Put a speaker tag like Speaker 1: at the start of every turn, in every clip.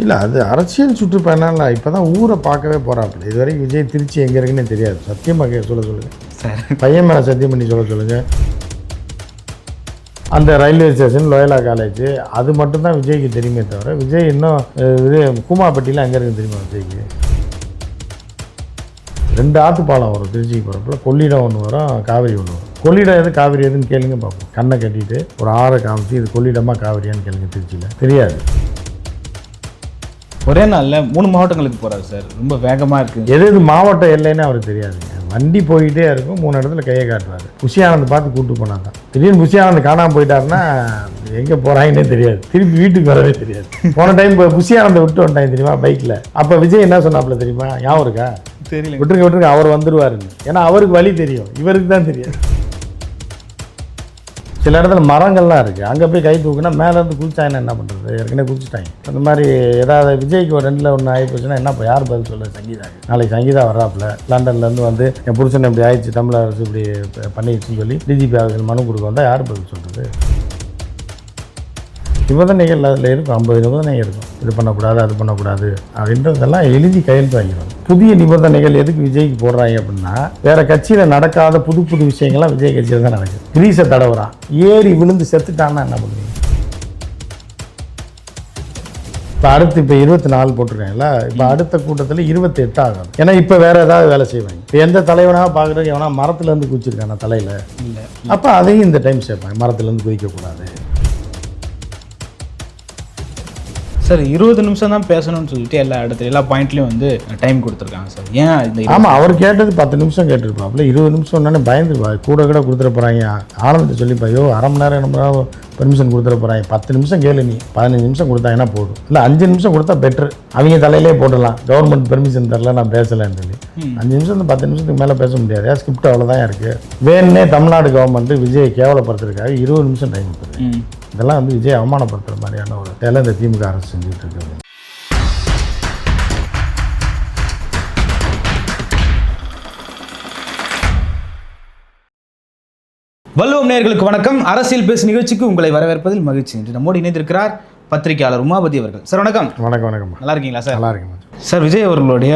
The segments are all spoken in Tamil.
Speaker 1: இல்லை அது அரசியல் சுற்றுப்பயணம்ல இப்போ தான் ஊரை பார்க்கவே போகிறாப்புல இது வரைக்கும் விஜய் திருச்சி எங்கே இருக்குன்னு தெரியாது. சத்தியமாக சொல்ல சொல்லுங்கள்
Speaker 2: சார்.
Speaker 1: பையன் மேலே சத்தியம் பண்ணி சொல்ல சொல்லுங்கள் அந்த ரயில்வே ஸ்டேஷன் லோயலா காலேஜ் அது மட்டும்தான் விஜய்க்கு தெரியுமே தவிர விஜய் இன்னும் இது கூமாப்பட்டியில் அங்கே இருக்குன்னு தெரியுமா விஜய்க்கு? ரெண்டு ஆத்து பாலம் வரும் திருச்சிக்கு போகிறப்பல கொள்ளிடம் ஒன்று வரும் காவிரி ஒன்று வரும். கொள்ளிடம் எது காவிரி எதுன்னு கேளுங்க பார்ப்போம் கண்ணை கட்டிட்டு ஒரு ஆறை காமிச்சு இது கொள்ளிடமா காவிரியான்னு கேளுங்க திருச்சியில். தெரியாது.
Speaker 2: ஒரே நாளில் மூணு மாவட்டங்களுக்கு போகிறாரு சார். ரொம்ப வேகமாக இருக்குது
Speaker 1: எது எது மாவட்ட எல்லைன்னு அவருக்கு தெரியாதுங்க வண்டி போயிட்டே இருக்கும். மூணு இடத்துல கையை காட்டுவார். புஷியானந்த் பார்த்து கூப்பிட்டு போனாங்க திடீர்னு புஷியானந்த் காணாமல் போயிட்டாருன்னா எங்கே போகிறாங்கன்னே தெரியாது. திருப்பி வீட்டுக்கு வரவே தெரியாது. போன டைம் புஷியானந்தை விட்டு வந்துட்டாங்க தெரியுமா பைக்கில் அப்போ விஜய் என்ன சொன்னாப்புல தெரியுமா? ஞாபகம் இருக்கா?
Speaker 2: தெரியல
Speaker 1: விட்டுருங்க விட்டுருங்க அவர் வந்துருவாருன்னு. ஏன்னா அவருக்கு வழி தெரியும். இவருக்கு தான் தெரியாது சில இடத்துல மரங்கள்லாம் இருக்குது அங்கே போய் கை தூக்குனா மேலேருந்து குளிச்சாங்கன்னா என்ன பண்ணுறது ஏற்கனவே குளிச்சுட்டாங்க. அந்த மாதிரி ஏதாவது விஜய்க்கு ஒரு ரெண்டில் ஒன்று ஆகி போச்சுன்னா என்ன இப்போ யார் பதில் சொல்ல சங்கீதா. நாளைக்கு சங்கீதா வர்றாப்புல. லண்டன்லேருந்து வந்து என் புருஷன் இப்படி ஆயிடுச்சு தமிழ் அரசு இப்படி பண்ணிடுச்சுன்னு சொல்லி டிஜிபி அவர்கள் மனு கொடுக்க வந்தால் யார் பதில் சொல்கிறது நிபந்தனைகள் அதில் இருக்கும். ஐம்பது நிபந்தனைகள் இருக்கும். இது பண்ணக்கூடாது அது பண்ணக்கூடாது அப்படின்றதெல்லாம் எழுதி கையெழுத்து வாங்கிடும் புதிய நிபந்தனைகள் எதுக்கு விஜய்க்கு போடுறாங்க அப்படின்னா வேற கட்சியில் நடக்காத புது புது விஷயங்கள்லாம் விஜய் கட்சியில் தான் நடக்குது. கிரீஸை தடவுறான் ஏறி விழுந்து செத்துட்டான்னா என்ன பண்ணுவீங்க? இப்போ அடுத்து இப்போ இருபத்தி நாலு போட்டிருக்காங்கல்ல இப்போ அடுத்த கூட்டத்தில் இருபத்தி எட்டு ஆகும். ஏன்னா இப்போ வேற ஏதாவது வேலை செய்வாங்க. இப்போ எந்த தலைவனாக பார்க்குறதுக்கு எவனா மரத்துலேருந்து குதிச்சிருக்கானா தலையில்?
Speaker 2: இல்லை.
Speaker 1: அப்போ அதையும் இந்த டைம் சேர்ப்பாங்க. மரத்துலேருந்து குதிக்கக்கூடாது.
Speaker 2: சார் இருபது நிமிஷம் தான் பேசணும்னு சொல்லிட்டு எல்லா இடத்துல எல்லா பாயிண்ட்லையும் வந்து டைம் கொடுத்துருக்காங்க சார். ஏன் இந்த
Speaker 1: ஆமாம் அவர் கேட்டது பத்து நிமிஷம் கேட்டிருப்பாப்புல இருபது நிமிஷம் உடனே பயந்துருப்பா கூட கூட கொடுத்துட போகிறாங்க ஆனந்தை சொல்லிப்பா ஐயோ அரை மணி நேரம் என்ன பெர்மிஷன் கொடுத்துட போகிறாங்க பத்து நிமிஷம் கேளு நீ. பதினஞ்சு நிமிஷம் கொடுத்தாங்கன்னா போதும்? இல்லை அஞ்சு நிமிஷம் கொடுத்தா பெட்ரு அவங்க தலையிலே போட்டுடலாம். கவர்மெண்ட் பெர்மிஷன் தரல நான் பேசலைன்னு சொல்லி. அஞ்சு நிமிஷம் இந்த பத்து நிமிஷத்துக்கு மேலே பேச முடியாது. ஸ்கிரிப்ட் அவ்வளோதான் இருக்குது வேணுன்னே தமிழ்நாடு கவர்மெண்ட் விஜயை கேவலப்படுத்துறதுக்காக இருபது நிமிஷம் டைம் கொடுத்துருக்கு இதெல்லாம் வந்து விஜய் அவமானப்படுத்துகிற மாதிரியான ஒரு வேலை இந்த திமுக அரசு செஞ்சுட்டு இருக்குது
Speaker 2: வல்லுவம் நேயர்களுக்கு வணக்கம். அரசியல் பேசு நிகழ்ச்சிக்கு உங்களை வரவேற்பதில் மகிழ்ச்சி. இன்று நம்மோடு இணைந்திருக்கிறார் பத்திரிகையாளர் உமாபதி அவர்கள். சார் வணக்கம்.
Speaker 1: வணக்கம் வணக்கம்மா
Speaker 2: நல்லா இருக்கீங்களா சார்?
Speaker 1: நல்லா இருக்குமா
Speaker 2: சார் விஜய் அவர்களுடைய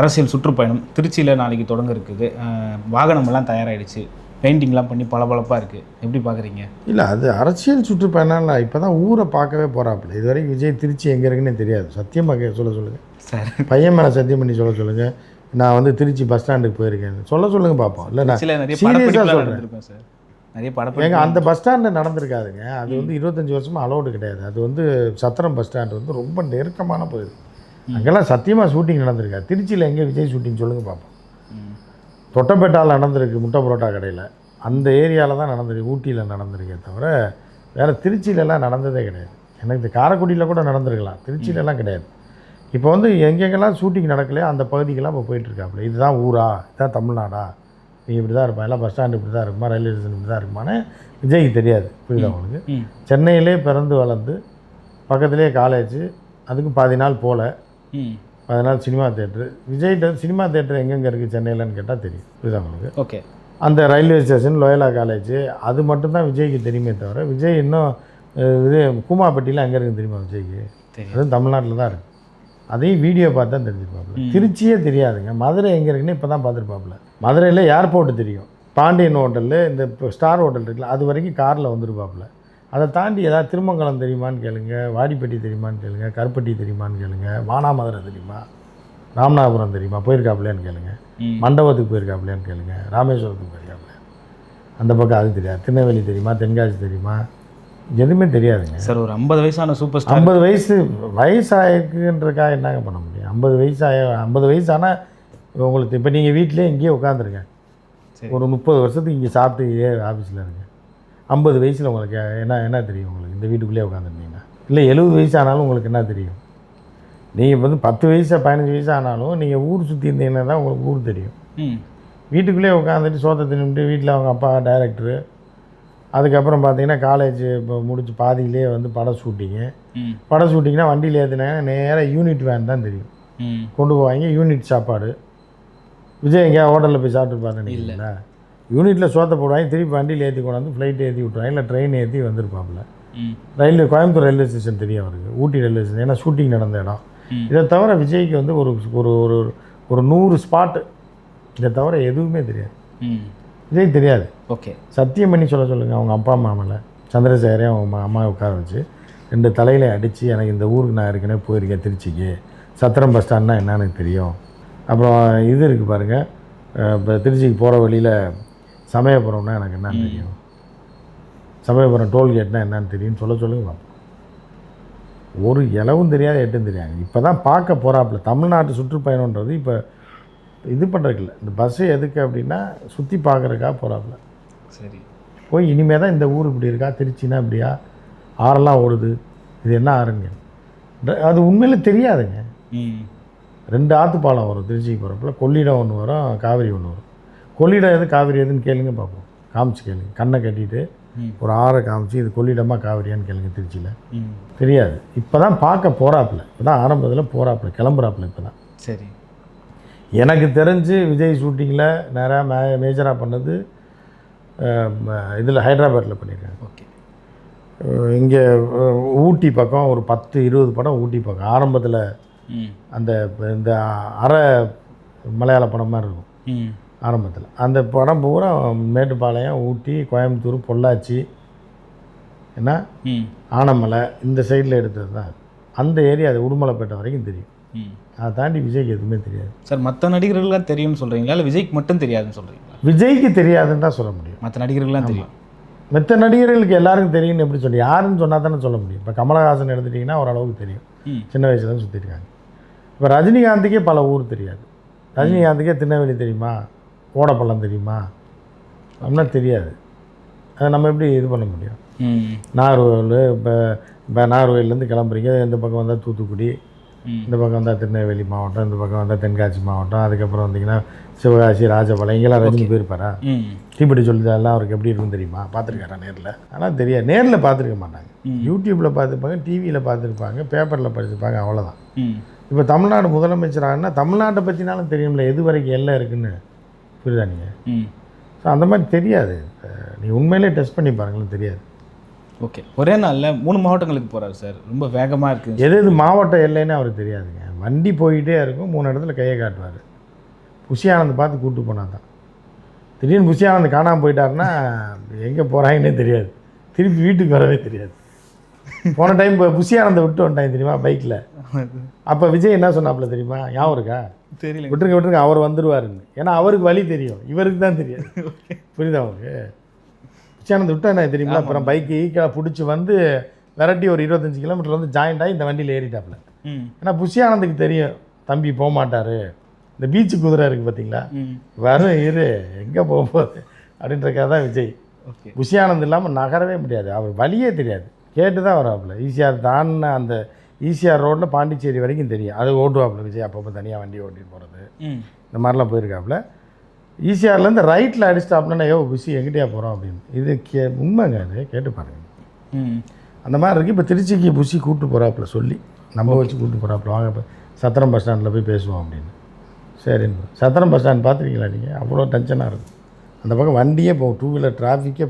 Speaker 2: அரசியல் சுற்றுப்பயணம் திருச்சியில் நாளைக்கு தொடங்க இருக்குது. வாகனமெல்லாம் தயாராகிடுச்சு பெயிண்டிங்லாம் பண்ணி பளபளப்பாக இருக்குது எப்படி பார்க்குறீங்க
Speaker 1: இல்லை அது அரசியல் சுற்றுப்பயணம்ல இப்போ தான் ஊரை பார்க்கவே போகிறாப்புல இது வரைக்கும் விஜய் திருச்சி எங்கே இருக்குன்னு தெரியாது. சத்தியமாக சொல்ல சொல்லுங்கள்
Speaker 2: சார்.
Speaker 1: பையன் மேலே சத்தியம் பண்ணி சொல்ல சொல்லுங்கள் நான் வந்து திருச்சி பஸ் ஸ்டாண்டுக்கு போயிருக்கேன் சொல்ல சொல்லுங்கள் பார்ப்போம் இல்லை நான் சீரியஸாக சொல்கிறேன்
Speaker 2: நிறைய
Speaker 1: ஏங்க
Speaker 2: படப்பிடிப்பு
Speaker 1: அந்த பஸ் ஸ்டாண்டு நடந்திருக்காதுங்க. அது வந்து இருபத்தஞ்சி வருஷமாக அலோடு கிடையாது. அது வந்து சத்திரம் பஸ் ஸ்டாண்டு வந்து ரொம்ப நெருக்கமான பகுதி. அங்கெல்லாம் சத்தியமாக ஷூட்டிங் நடந்திருக்காது. திருச்சியில் எங்கே விஜய் ஷூட்டிங் சொல்லுங்கள் பார்ப்போம். தொட்டப்பேட்டாவில் நடந்திருக்கு முட்டை பரோட்டா கடையில். அந்த ஏரியாவில் தான் நடந்திருக்கு ஊட்டியில் நடந்திருக்கே தவிர வேறு திருச்சியிலலாம் நடந்ததே கிடையாது. எனக்கு இந்த காரைக்குடியில் கூட நடந்திருக்கலாம். திருச்சியிலலாம் கிடையாது. இப்போ வந்து எங்கெங்கெல்லாம் ஷூட்டிங் நடக்கலையோ அந்த பகுதிக்கெல்லாம் இப்போ போயிட்டுருக்காப்புல இதுதான் ஊரா? இதுதான் தமிழ்நாடா? நீ இப்படி தான் இருப்பான். எல்லாம் பஸ் ஸ்டாண்டு இப்படி தான் இருக்குமா? ரயில்வே ஸ்டேஷன் இப்படி தான் இருக்குமான்னு விஜய்க்கு தெரியாது. புரியுதா
Speaker 2: ம்.
Speaker 1: சென்னையிலே பிறந்து வளர்ந்து பக்கத்துலேயே காலேஜ் அதுக்கும் பாதி நாள் போகல பாதி நாள் சினிமா தேட்டரு விஜய்கிட்ட சினிமா தேட்டர் எங்கெங்கே இருக்குது சென்னையிலன்னு கேட்டால் தெரியும். புரியுதா உங்களுக்கு?
Speaker 2: ஓகே
Speaker 1: அந்த ரயில்வே ஸ்டேஷன் லோயலா காலேஜ் அது மட்டும்தான் விஜய்க்கு தெரியுமே தவிர விஜய் இன்னும் இது கூமாப்பட்டியில் அங்கே இருக்குன்னு தெரியுமா விஜய்க்கு? அதுவும் தமிழ்நாட்டில் தான் இருக்குது அதையும் வீடியோ பார்த்து தான் தெரிஞ்சுப்பாப்புல. திருச்சியே தெரியாதுங்க. மதுரை எங்கே இருக்குன்னு இப்போ தான் பார்த்துருப்பாப்புல. மதுரையில் ஏர்போர்ட் தெரியும். பாண்டியன் ஹோட்டலு இந்த இப்போ ஸ்டார் ஹோட்டல் இருக்குல்ல அது வரைக்கும் காரில் வந்துருப்பாப்புல. அதை தாண்டி ஏதாவது திருமங்கலம் தெரியுமான்னு கேளுங்க வாடிப்பட்டி தெரியுமான்னு கேளுங்க கருப்பட்டி தெரியுமான்னு கேளுங்க மானாமதுரை தெரியுமா ராமநாதபுரம் தெரியுமா போயிருக்காப்புலையான்னு கேளுங்க. மண்டபத்துக்கு போயிருக்காப்புலையான்னு கேளுங்க ராமேஸ்வரத்துக்கு போயிருக்காப்புல அந்த பக்கம் அது தெரியாது. திருநெல்வேலி தெரியுமா தென்காசி தெரியுமா எதுவுமே தெரியாதுங்க.
Speaker 2: சார் ஒரு ஐம்பது வயசான சூப்பர் ஸ்டார்
Speaker 1: ஐம்பது வயசு வயசாயிருக்குன்றக்காக என்னங்க பண்ண முடியும்? ஐம்பது வயசாய ஐம்பது வயசு ஆனால் உங்களுக்கு இப்போ நீங்கள் வீட்டிலே இங்கேயே உட்காந்துருங்க. ஒரு முப்பது வருஷத்துக்கு இங்கே சாப்பிட்டு இதே ஆஃபீஸில் இருங்க. ஐம்பது வயசில் உங்களுக்கு என்ன என்ன தெரியும் உங்களுக்கு? இந்த வீட்டுக்குள்ளேயே உட்காந்துருந்தீங்கன்னா இல்லை எழுபது வயசு ஆனாலும் உங்களுக்கு என்ன தெரியும்? நீங்கள் வந்து பத்து வயசு பதினஞ்சு வயசு ஆனாலும் நீங்கள் ஊர் சுற்றி இருந்தீங்கன்னா தான் உங்களுக்கு ஊர் தெரியும். வீட்டுக்குள்ளேயே உட்காந்துட்டு சோத்தை தின்னுட்டு வீட்டில் அவங்க அப்பா டைரக்டரு அதுக்கப்புறம் பார்த்தீங்கன்னா காலேஜ் இப்போ முடிச்சு பாதியிலே வந்து படம் ஷூட்டிங்கு படம் ஷூட்டிங்னா வண்டியில் ஏற்றினாங்கன்னா நேராக யூனிட் வேன் தான் தெரியும். கொண்டு போவாங்க யூனிட் சாப்பாடு. விஜய் எங்கேயா ஹோட்டலில் போய் சாப்பிட்டு நினைக்கிறீங்களா யூனிட்டில் சோத்தை போடுவாங்க திருப்பி வண்டியில் ஏற்றி கொண்டாந்து ஃப்ளைட் ஏற்றி விட்ருவாங்க இல்லை ட்ரெயின் ஏற்றி வந்திருப்பாப்புல. ரயில்வே கோயம்புத்தூர் ரயில்வே ஸ்டேஷன் தெரியும் அவருக்கு. ஊட்டி ரயில்வே ஸ்டேஷன் ஏன்னா ஷூட்டிங் நடந்த இடம். இதை தவிர விஜய்க்கு வந்து ஒரு ஒரு ஒரு ஒரு நூறு ஸ்பாட்டு இதை தவிர எதுவுமே தெரியாது. விஜய் தெரியாது.
Speaker 2: ஓகே.
Speaker 1: சத்தியம் பண்ணி சொல்ல சொல்லுங்கள் அவங்க அப்பா அம்மா மேலே. சந்திரசேகரையும் அவங்க அம்மா- அம்மாவை உட்கார வச்சு ரெண்டு தலையில அடித்து எனக்கு இந்த ஊருக்கு நான் ஏற்கனவே போயிருக்கேன் திருச்சிக்கு. சத்திரம் பஸ் ஸ்டாண்ட்னா என்னன்னு தெரியும். அப்புறம் இது இருக்குது பாருங்கள் இப்போ திருச்சிக்கு போகிற வழியில் சமயபுரம்னா எனக்கு என்னன்னு தெரியும். சமயபுரம் டோல்கேட்னா என்னன்னு தெரியும்னு சொல்ல சொல்லுங்க பார்ப்போம். ஒரு இலவும் தெரியாது எட்டும் தெரியாது. இப்போ தான் பார்க்க போகிறாப்புல தமிழ்நாட்டு சுற்றுப்பயணன்றது இப்போ இது பண்ணுறதுக்கு இந்த பஸ்ஸு எதுக்கு அப்படின்னா சுற்றி பார்க்குறக்கா போகிறாப்புல
Speaker 2: சரி.
Speaker 1: போய் இனிமே தான் இந்த ஊர் இப்படி இருக்கா? திருச்சினா இப்படியா? ஆறெல்லாம் ஓடுது. இது என்ன ஆறுங்க? அது உண்மையில தெரியாதுங்க. ரெண்டு ஆற்று பாலம் வரும் திருச்சிக்கு போகிறப்பல கொள்ளிடம் ஒன்று வரும் காவிரி ஒன்று வரும். கொள்ளிடம் எது காவிரி எதுன்னு கேளுங்க பார்ப்போம் காமிச்சு கேளுங்க. கண்ணை கட்டிட்டு. ஒரு ஆறை காமிச்சு இது கொள்ளிடமா காவிரியான்னு கேளுங்க திருச்சியில். தெரியாது. இப்போ தான் பார்க்க போகிறாப்புல இப்போ தான் ஆரம்பத்தில் போகிறாப்புல கிளம்புறாப்புல இப்போ தான்
Speaker 2: சரி.
Speaker 1: எனக்கு தெரிஞ்சு விஜய் ஷூட்டிங்கில் நேராக மே மேஜராக பண்ணது இதில் ஹைதராபாத்தில் பண்ணியிருக்காங்க.
Speaker 2: ஓகே.
Speaker 1: இங்கே ஊட்டி பக்கம் ஒரு பத்து இருபது படம் ஊட்டி பக்கம். ஆரம்பத்தில் அந்த இந்த அரை மலையாள படம் மாதிரி இருக்கும். ஆரம்பத்தில். அந்த படம் பூரா மேட்டுப்பாளையம் ஊட்டி கோயம்புத்தூர் பொள்ளாச்சி. என்ன? ஆனமலை இந்த சைடில் எடுத்தது தான். அந்த ஏரியா அது உடுமலைப்பேட்டை வரைக்கும் தெரியும். அதை தாண்டி விஜய்க்கு எதுவுமே தெரியாது.
Speaker 2: சார் மற்ற நடிகர்கள்லாம் தெரியும்னு சொல்கிறீங்களா இல்லை விஜய்க்கு மட்டும் தெரியாதுன்னு சொல்கிறீங்களா
Speaker 1: விஜய்க்கு தெரியாதுன்னு தான் சொல்ல முடியும்.
Speaker 2: மற்ற நடிகர்கள்லாம் தெரியும்.
Speaker 1: மற்ற நடிகர்களுக்கு எல்லாருக்கும் தெரியும்னு எப்படி சொல்லி யாருன்னு சொன்னா தானே சொல்ல முடியும். இப்போ கமலஹாசன் எடுத்துட்டிங்கன்னா ஓரளவுக்கு தெரியும். சின்ன வயசுல தான் சுற்றிருக்காங்க இப்போ ரஜினிகாந்துக்கே பல ஊர் தெரியாது. ரஜினிகாந்துக்கே திருநெல்வேலி தெரியுமா? ஓடப்பள்ளம் தெரியுமா? அப்படின்னா தெரியாது. அதை நம்ம எப்படி இது பண்ண முடியும்? நாகர்கோவில் இப்போ இப்போ நாகர்கோவிலேருந்து கிளம்புறீங்க இந்த பக்கம் வந்தால் தூத்துக்குடி இந்த பக்கம் வந்தால் திருநெல்வேலி மாவட்டம் இந்த பக்கம் வந்தால் தென்காசி மாவட்டம் அதுக்கப்புறம் வந்தீங்கன்னா சிவகாசி ராஜபாளையம் இங்கெல்லாம் ரஜினி போயிருப்பாரா? தீப்பெட்டி சொல்லிதெல்லாம் அவருக்கு எப்படி இருக்குன்னு தெரியுமா? பார்த்துருக்காரா நேரில்? ஆனால் தெரியாது. நேரில் பார்த்துருக்க மாட்டாங்க. யூடியூப்பில் பார்த்துருப்பாங்க டிவியில் பார்த்துருப்பாங்க பேப்பரில் படிச்சிருப்பாங்க அவ்வளோதான் இப்போ தமிழ்நாடு முதலமைச்சராகனா தமிழ்நாட்டை பற்றினாலும் தெரியும்ல எது வரைக்கும் எல்லாம் இருக்குன்னு? புரியுதா நீங்கள் ஸோ அந்த மாதிரி தெரியாது. நீ உண்மையிலே டெஸ்ட் பண்ணி பாருங்களேன் தெரியாது.
Speaker 2: ஓகே ஒரே நாளில் மூணு மாவட்டங்களுக்கு போகிறாரு சார். ரொம்ப வேகமாக இருக்குது
Speaker 1: எது எது மாவட்ட எல்லைன்னு அவருக்கு தெரியாதுங்க. வண்டி போயிட்டே இருக்கும். மூணு இடத்துல கையை காட்டுவார். புஷி ஆனந்த் பார்த்து கூப்பிட்டு போனா தான் திடீர்னு புஷி ஆனந்த் காணாமல் போயிட்டாருன்னா எங்கே போகிறாங்கன்னே தெரியாது. திருப்பி வீட்டுக்கு வரவே தெரியாது. போன டைம் இப்போ புஷி ஆனந்தை விட்டு வந்துட்டாங்க தெரியுமா பைக்கில் அப்போ விஜய் என்ன சொன்னாப்புல தெரியுமா? ஞாபகம் இருக்கா?
Speaker 2: தெரியல
Speaker 1: விட்டுருங்க விட்டுருங்க. அவர் வந்துருவாருன்னு. ஏன்னா அவருக்கு வழி தெரியும். இவருக்கு தான் தெரியாது. புரியுதா அவருக்கு பிச்சானந்த் விட்டா என்ன தெரியுமா? அப்புறம் பைக்கு ஈக்கா பிடிச்சி வந்து விரட்டி ஒரு இருபத்தஞ்சு கிலோமீட்டர் வந்து ஜாயிண்ட் ஆகி இந்த வண்டியில் ஏறிட்டாப்புல. ஏன்னா புஷியானந்துக்கு தெரியும் தம்பி போக மாட்டாரு. இந்த பீச்சு குதிரை இருக்குது பார்த்தீங்களா வரும் இரு எங்கே போக போகுது அப்படின்றக்காக தான் விஜய்.
Speaker 2: ஓகே.
Speaker 1: புஷியானந்த் இல்லாமல் நகரவே முடியாது. அவர் வழியே தெரியாது. கேட்டு தான் வராப்புல ஈசிஆர் தாண்டின அந்த ஈசிஆர் ரோட்டில் பாண்டிச்சேரி வரைக்கும் தெரியும். அது ஓட்டுவாப்புல விஜய். அப்பப்போ தனியாக வண்டி ஓட்டிட்டு போகிறது இந்த மாதிரிலாம் போயிருக்காப்புல. ஈசிஆர்லேருந்து ரைட்டில் அடிச்சிட்டாப்புலன்னா ஏோ புஷி எங்கிட்டயா போகிறோம் அப்படின்னு. இது கே உண்மைங்க அது கேட்டு பாருங்க.
Speaker 2: ம்.
Speaker 1: அந்த மாதிரி இருக்குது இப்போ திருச்சிக்கு புஷி கூப்பிட்டு போகிறாப்புல சொல்லி நம்ம வச்சு கூப்பிட்டு போகிறாப்புல வாங்க இப்போ சத்திரம் பஸ் ஸ்டாண்டில் போய் பேசுவோம் அப்படின்னு. சரின்னு சத்திரம் பஸ் ஸ்டாண்ட் பார்த்துருக்கீங்களா நீங்கள் அவ்வளோ டென்ஷனாக இருக்கும் அந்த பக்கம் வண்டியே போகும் டூ வீலர் டிராஃபிக்கே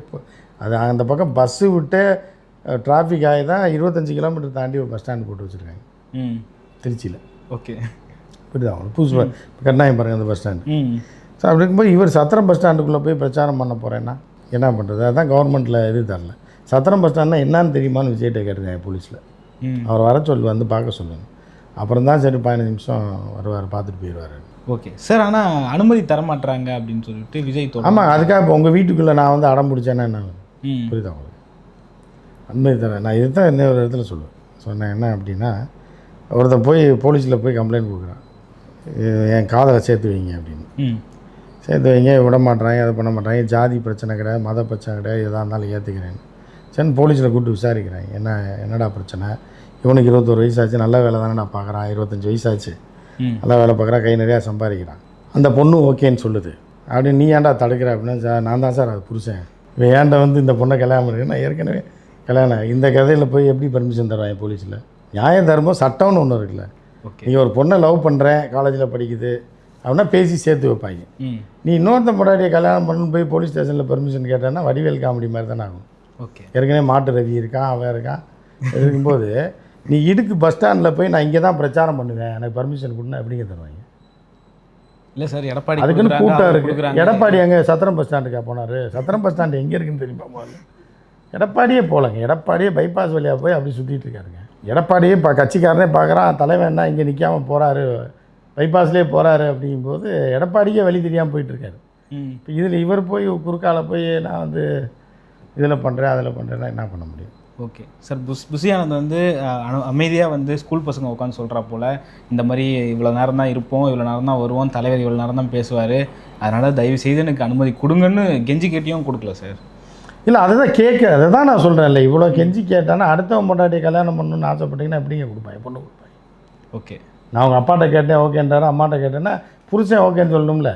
Speaker 1: அது அந்த பக்கம் பஸ்ஸு விட்டு டிராஃபிக் ஆகி தான் இருபத்தஞ்சி கிலோமீட்டர் தாண்டி ஒரு பஸ் ஸ்டாண்ட் போட்டு வச்சுருக்காங்க.
Speaker 2: ம்.
Speaker 1: திருச்சியில்.
Speaker 2: ஓகே
Speaker 1: புரியுதா அவங்களுக்கு புதுசு கட்டாயம் பாருங்கள் அந்த பஸ் ஸ்டாண்டு
Speaker 2: ம்.
Speaker 1: ஸோ அப்படி இருக்கும்போது இவர் சத்திரம் பஸ் ஸ்டாண்டுக்குள்ளே போய் பிரச்சாரம் பண்ண போகிறேன்னா என்ன பண்ணுறது அதான் கவர்மெண்ட்டில் இது தரல. சத்திரம் பஸ் ஸ்டாண்ட்னா என்னன்னு தெரியுமான்னு விஜய்கிட்ட கேட்டிருக்காங்க போலீஸில் அவர் வர சொல்லி வந்து பார்க்க சொல்லுங்க. அப்புறம் தான் சரி பதினஞ்சு நிமிஷம் வருவார் பார்த்துட்டு போயிடுவார்
Speaker 2: ஓகே சார் ஆனால் அனுமதி தர மாட்றாங்க அப்படின்னு சொல்லிட்டு விஜய் தொடர்
Speaker 1: ஆமாம் அதுக்காக இப்போ உங்கள் வீட்டுக்குள்ளே நான் வந்து அடம் பிடிச்சேன்னா என்ன? புரியுதா உங்களுக்கு? அனுமதி தரேன் நான் இதுதான் இன்னும் ஒரு இடத்துல சொல்லுவேன். சொன்னேன் என்ன அப்படின்னா ஒருத்தன் போய் போலீஸில் போய் கம்ப்ளைண்ட் கொடுக்குறான். இது என் காதலை சேர்த்து வைங்க அப்படின்னு. சேர்த்து வைங்க விட மாட்றாங்க அதை பண்ண மாட்றாங்க ஜாதி பிரச்சனை கிடையாது மத பிரச்சனை கிடையாது எதாக இருந்தாலும் ஏற்றுக்கிறேன் சரி போலீஸில் கூப்பிட்டு விசாரிக்கிறேன் என்ன என்னடா பிரச்சனை? இவனுக்கு இருபத்தோரு வயசாச்சு நல்ல வேலை தானே நான் பார்க்குறான் இருபத்தஞ்சி வயசாச்சு.
Speaker 2: ம்.
Speaker 1: நல்லா வேலை பார்க்குறான் கை நிறையா சம்பாதிக்கிறான். அந்த பொண்ணு ஓகேன்னு சொல்லுது. அப்படி நீ ஏன்டா தடுக்கிற அப்படின்னா சார் நான் தான் சார் அது புருஷன். இவன் ஏன்டா வந்து இந்த பொண்ணை கல்யாணம் பண்ணிருக்கேன் நான் ஏற்கனவே கல்யாணம் இந்த கதையில் போய் எப்படி பர்மிஷன் தருவாங்க போலீஸில்? நியாயம் தரும்போது சட்டம்னு ஒன்று இருக்குல்ல. நீங்கள் ஒரு பொண்ணை லவ் பண்ணுறேன் காலேஜில் படிக்குது அப்படின்னா பேசி சேர்த்து வைப்பாங்க. நீ இன்னொருத்த பொண்டாட்டியை கல்யாணம் பண்ணு போய் போலீஸ் ஸ்டேஷனில் பெர்மிஷன் கேட்டேன்னா வடிவேல் காமெடி மாதிரி தானே ஆகும்.
Speaker 2: ஓகே.
Speaker 1: ஏற்கனவே மாட்டு ரவி இருக்கான் அவன் இருக்கான் இருக்கும்போது நீ இடுக்கு பஸ் ஸ்டாண்டில் போய் நான் இங்கே தான் பிரச்சாரம் பண்ணுவேன் எனக்கு பர்மிஷன் கொடுனா எப்படிங்க தருவாங்க?
Speaker 2: இல்லை சார் எடப்பாடி
Speaker 1: அதுக்குன்னு கூட்டம்
Speaker 2: அவர்
Speaker 1: இருக்கு.
Speaker 2: கொடுக்குறாங்க.
Speaker 1: எடப்பாடி அங்கே சத்திரம் பஸ் ஸ்டாண்டுக்கா போனார்? சத்திரம் பஸ் ஸ்டாண்டு எங்கே இருக்குன்னு தெரியுமா முதல்ல எடப்பாடியே போகலங்க. எடப்பாடியே பைபாஸ் வழியாக போய் அப்படி சுற்றிட்டு இருக்காருங்க. எடப்பாடியே இப்போ கட்சிக்காரனே பார்க்குறான் தலைவன் என்ன இங்கே நிற்காம போகிறாரு பைபாஸ்லேயே போகிறாரு அப்படிங்கும்போது எடப்பாடியே வழி தெரியாமல் போயிட்டுருக்காரு. இப்போ இதில் இவர் போய் குறுக்கால போய் நான் வந்து இதில் பண்ணுறேன் அதில் பண்ணுறேன்னா என்ன பண்ண முடியும்?
Speaker 2: ஓகே. சார் புஸ் புசியானந்த் வந்து அமைதியாக வந்து ஸ்கூல் பசங்க உட்காந்து சொல்கிறா போல் இந்த மாதிரி இவ்வளோ நேரம் தான் இருப்போம் இவ்வளோ நேரம் தான் வருவோம் தலைவர் இவ்வளோ நேரம் தான் பேசுவார் அதனால் தயவு செய்து எனக்கு அனுமதி கொடுங்கன்னு கெஞ்சி கேட்டியும் கொடுக்கல சார்.
Speaker 1: இல்லை அதை தான் கேட்க அதை தான் நான் சொல்கிறேன்ல இவ்வளோ கெஞ்சி கேட்டானா அடுத்தவன் பொண்டாட்டி கல்யாணம் பண்ணணும்னு ஆசைப்பட்டீங்கன்னா எப்படிங்க கொடுப்பாங்க பொண்ணு கொடுப்பாங்க
Speaker 2: ஓகே.
Speaker 1: நான் அவங்க அப்பாட்ட கேட்டேன் ஓகேன்றாரு அம்மாட்ட கேட்டேன்னா புருஷன் ஓகேன்னு சொல்லணும்ல.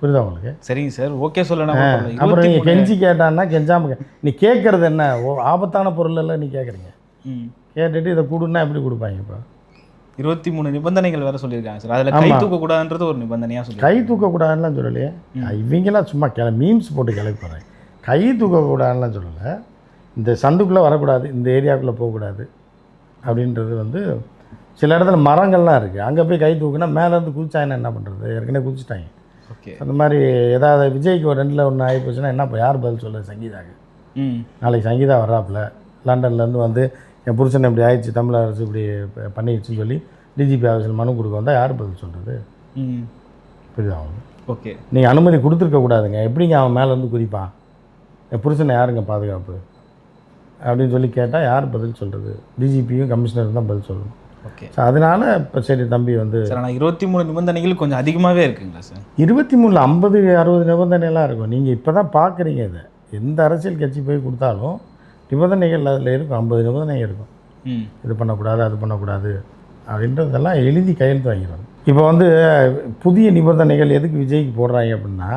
Speaker 1: புரியுதா உங்களுக்கு?
Speaker 2: சரிங்க சார். ஓகே சொல்லணும்
Speaker 1: அப்புறம் நீங்கள் கெஞ்சி கேட்டான்னா கெஞ்சாம நீ கேட்கறது என்ன? ஓ ஆபத்தான பொருள் எல்லாம் நீ கேட்குறீங்க
Speaker 2: ம்.
Speaker 1: கேட்டுட்டு இதை கொடுன்னா எப்படி கொடுப்பாங்க இப்போ?
Speaker 2: இருபத்தி மூணு நிபந்தனைகள் வேற சொல்லியிருக்காங்க சார். அதில் கை தூக்கக்கூடாதுன்றது ஒரு நிபந்தனையாக சொல்லி
Speaker 1: கை தூக்கக்கூடாதுலாம் சொல்லலையே. இவங்கெல்லாம் சும்மா கிள மீம்ஸ் போட்டு கிளப்பிடுறாங்க கை தூக்கக்கூடாதுலாம் சொல்லலை. இந்த சந்துக்குள்ளே வரக்கூடாது இந்த ஏரியாவுக்குள்ளே போகக்கூடாது. அப்படின்றது வந்து சில இடத்துல மரங்கள்லாம் இருக்குது அங்கே போய் கை தூக்குனா மேலேருந்து குதிச்சாங்கன்னா என்ன பண்ணுறது ஏற்கனவே குதிச்சிட்டாங்க.
Speaker 2: ஓகே.
Speaker 1: அந்த மாதிரி ஏதாவது விஜய்க்கு ஒரு ரெண்டில் ஒன்று ஆகி போச்சுன்னா என்ன இப்போ யார் பதில் சொல்லுது சங்கீதாக்கு.
Speaker 2: ம்.
Speaker 1: நாளைக்கு சங்கீதா வர்றாப்புல. லண்டன்லேருந்து வந்து என் புருஷன் இப்படி ஆயிடுச்சு தமிழ் அரசு இப்படி பண்ணிடுச்சுன்னு சொல்லி டிஜிபி ஆஃபீஸில் மனு கொடுக்க வந்தால் யார் பதில் சொல்கிறது
Speaker 2: ம்.
Speaker 1: புரியுதா அவனுக்கு
Speaker 2: ஓகே.
Speaker 1: நீங்கள் அனுமதி கொடுத்துருக்க கூடாதுங்க. எப்படிங்க அவன் மேலே இருந்து குதிப்பான்? என் புருஷனை யாருங்க பாதுகாப்பு? அப்படின்னு சொல்லி கேட்டால் யார் பதில் சொல்கிறது டிஜிபியும் கமிஷனரும் தான் பதில் சொல்லணும்.
Speaker 2: ஓகே
Speaker 1: ஸோ அதனால் இப்போ சரி தம்பி வந்து
Speaker 2: சார் ஆனால் இருபத்தி மூணு நிபந்தனைகள் கொஞ்சம் அதிகமாகவே இருக்குங்களா சார்
Speaker 1: இருபத்தி மூணில் ஐம்பது அறுபது நிபந்தனைலாம் இருக்கும். நீங்கள் இப்போ தான் பார்க்குறீங்க இதை. எந்த அரசியல் கட்சி போய் கொடுத்தாலும் நிபந்தனைகள் அதில் இருக்கும். ஐம்பது நிபந்தனை இருக்கும்.
Speaker 2: ம்.
Speaker 1: இது பண்ணக்கூடாது அது பண்ணக்கூடாது அப்படின்றதெல்லாம் எழுதி கையெழுத்து வாங்கிடுவாங்க. இப்போ வந்து புதிய நிபந்தனைகள் எதுக்கு விஜய்க்கு போடுறாங்க அப்படின்னா